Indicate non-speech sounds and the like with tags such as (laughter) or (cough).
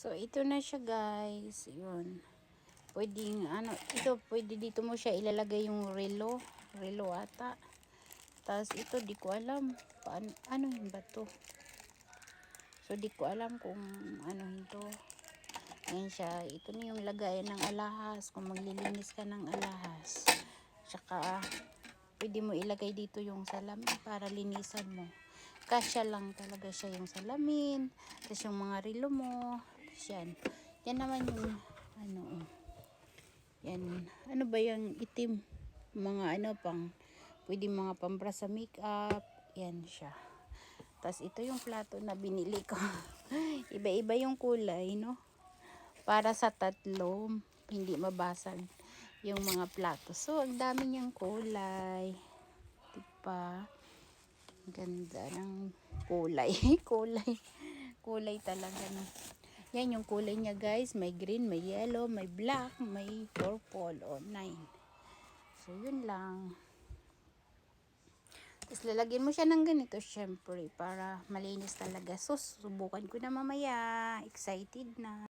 So, ito na siya guys. Yun. Pwedeng, ano, ito, pwede dito mo siya ilalagay yung relo. Relo ata. Tapos, ito, di ko alam. Paano, ano yun ba to? So, di ko alam kung ano ito. Ayan siya. Ito na yung lagayan ng alahas. Kung maglilinis ka ng alahas. Tsaka, pwede mo ilagay dito yung salamin para linisan mo. Kasya lang talaga siya yung salamin. Tapos yung mga relo mo. Tapos yan. Yan naman yung, ano, yan. Ano ba yung itim? Mga ano pang, pwede mga pambra sa makeup. Yan siya. Tapos ito yung plato na binili ko. (laughs) Iba-iba yung kulay, no? Para sa tatlo, hindi mabasag yung mga plato. So, ang dami niyang kulay. Diba? Ganda ng kulay. (laughs) kulay. Kulay talaga na. Yan yung kulay niya guys. May green, may yellow, may black, may purple o nine. So, yun lang. Tapos lalagyan mo siya ng ganito syempre para malinis talaga. So, subukan ko na mamaya. Excited na.